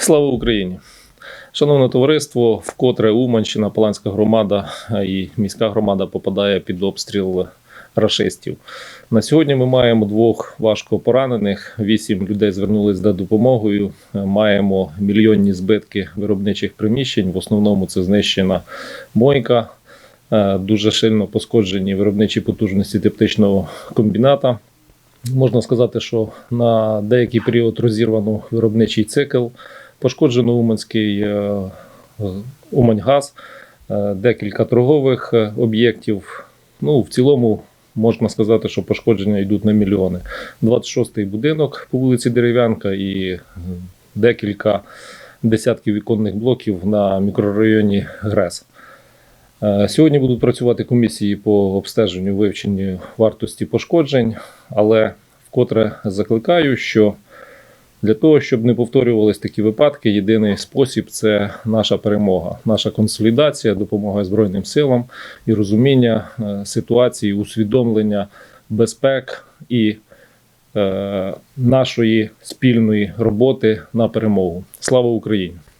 Слава Україні! Шановне товариство, вкотре Уманщина, Паланська громада і міська громада попадає під обстріл рашистів. На сьогодні ми маємо двох важко поранених. Вісім людей звернулись за допомогою. Е, Маємо мільйонні збитки виробничих приміщень. В основному це знищена мойка, е, дуже сильно пошкоджені виробничі потужності тептичного комбіната. Можна сказати, що на деякий період розірвано виробничий цикл, пошкоджено Уманський е, Уманьгаз, е, декілька торгових е, об'єктів. Ну, в цілому можна сказати, що пошкодження йдуть на мільйони. 26-й будинок по вулиці Дерев'янка і декілька десятків віконних блоків на мікрорайоні ГРЕС. Сьогодні будуть працювати комісії по обстеженню вивченню вартості пошкоджень, але вкотре закликаю, що для того, щоб не повторювались такі випадки, єдиний спосіб це наша перемога, наша консолідація, допомога Збройним силам і розуміння е, ситуації, усвідомлення безпек і е, нашої спільної роботи на перемогу. Слава Україні!